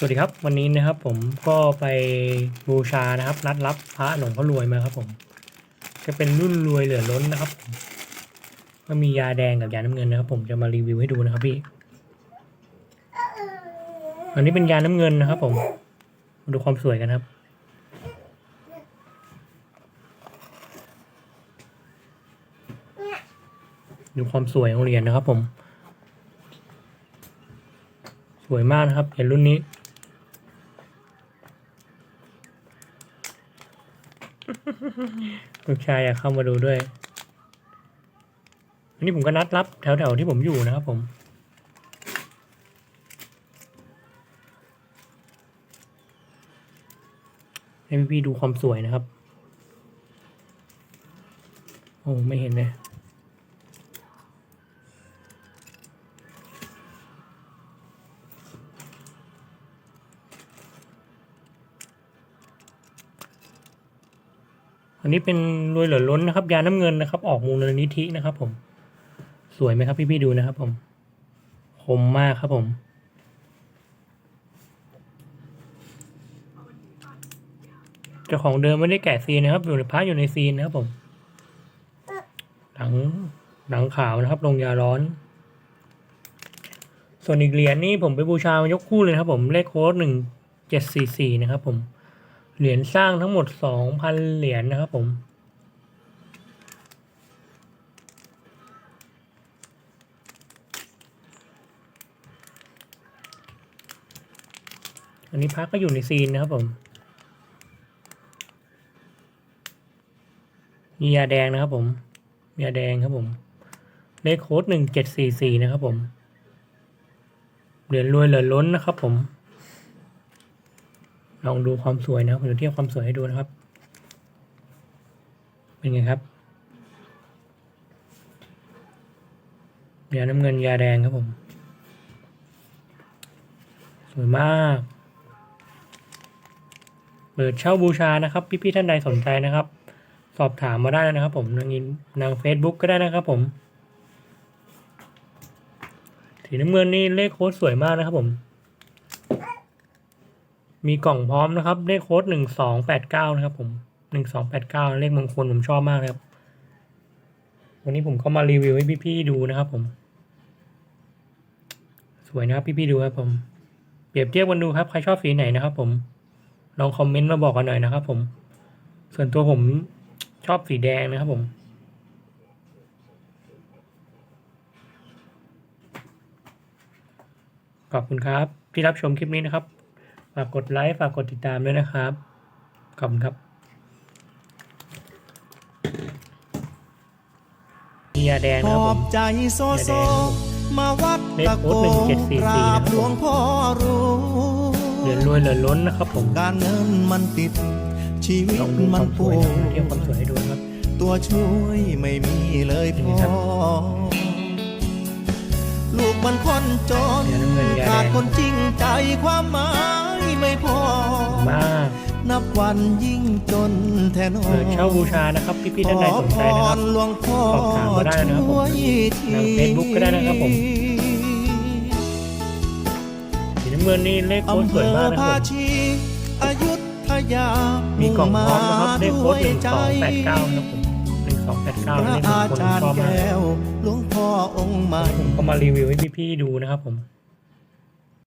สวัสดีครับ วันนี้นะครับผมก็ไปบูชานะครับ นัดรับพระหลวงพ่อรวยมาครับผมจะเป็นรุ่นรวยเหลือล้นนะครับมก็มียาแดงกับยาน้ำเงินนะครับ ผมจะมารีวิวให้ดูนะครับพี่ อันนี้เป็นยาน้ำเงินนะครับ ผมมาดูความสวยกันครับดูความสวยของเหรียญนะครับ ผม สวยมากนะครับเหรียญรุ่นนี้ ลูกชายอยากเข้ามาดูด้วย อันนี้ผมก็นัดรับแถวๆที่ผมอยู่นะครับผมให้พี่ดูความสวยนะครับ โอ้ ไม่เห็นเลย อันนี้เป็นรวยเหลือล้นนะครับ ยาน้ำเงินนะครับ ออกมูลนิธินะครับ ผม สวยไหมครับพี่ๆดูนะครับ ผมคมมากครับผม เจ้าของเดิมไม่ได้แกะซีนนะครับ อยู่ในพระอยู่ในซีนนะครับผมหลังหลังขาวนะครับลงยาร้อน ส่วนอีกเหรียญนี่ผมไปบูชามายกคู่เลยครับผมเลขโค้ดหนึ่งเจ็ดสี่สี่นะครับผม เหรียญสร้างทั้งหมดสองพันเหรียญนะครับผม อันนี้พักก็อยู่ในซีนนะครับผมมียาแดงนะครับผมยาแดงครับผม เลขโค้ดหนึ่งเจ็ดสี่สี่นะครับผม เหรียญรวยเหลือล้นนะครับผม ลองดูความสวยนะครับผมจะเทียบความสวยให้ดูนะครับ เป็นไงครับยาน้ำเงินยาแดงครับผม สวยมาก เปิดเช่าบูชานะครับ พี่ๆท่านใดสนใจนะครับ สอบถามมาได้นะครับ ผมทางอินทางเฟซบุ๊กก็ได้นะครับผมสีน้ำเงินนี่เลขโค้ดสวยมากนะครับผม มีกล่องพร้อมนะครับเลขโค้ดหนึ่งสองแปดเก้านะครับผมหนึ่งสองแปดเก้าเลขมงคลผมชอบมากครับวันนี้ผมก็มารีวิวให้พี่ๆดูนะครับผม สวยนะครับพี่ๆดูครับผม เปรียบเทียบกันดูครับใครชอบสีไหนนะครับ ผมลองคอมเมนต์มาบอกกันหน่อยนะครับ ผม ส่วนตัวผมชอบสีแดงนะครับผมขอบคุณครับ ที่รับชมคลิปนี้นะครับ ฝากกดไลค์ฝากกดติดตามด้วยนะครับ ขอบคุณครับมียาแดงขนะครับอผบมใจโซโซแดงมาวัดเลขตะโค้โกด1744กราบนะครับหลวงพ่อรู้ เหรียญรวยเหลือล้นนะครับผมการเงินมันติด ชีวิตลองดูคมัวานมสปววยดนะเทียบความสวยให้ดูนะครับ ตัวช่วยไม่มีเลยพนี่อครับลูกมันคนจน เดี๋ยวน้ำ คนจริงใจความหมายไม่พอ มากนับวันยิ่งจนแทนอเปิดเช่าบูชานะครับ พี่ๆท่านใดสนใจนะครับหลวงพ่อสอบถามมาได้นะครับผมช่วยทีทาง Facebook ก็ได้นะครับผมสีน้ำเงินนี่เลขโค้ดอำสเภวยอมากนะคภารับผมชีอยุธยามีมีกล่องพร้อมนะครับเลขโค้ดหนึ่งสองแปดเก้านะครับผมหนึ่งสองแปดเก้าพเลระขมงอาคลผมจารชอบย์มากแก้วหลวงพ่อองค์ใหม่ผมก็มารีวิวให้พี่ๆดูนะครับผม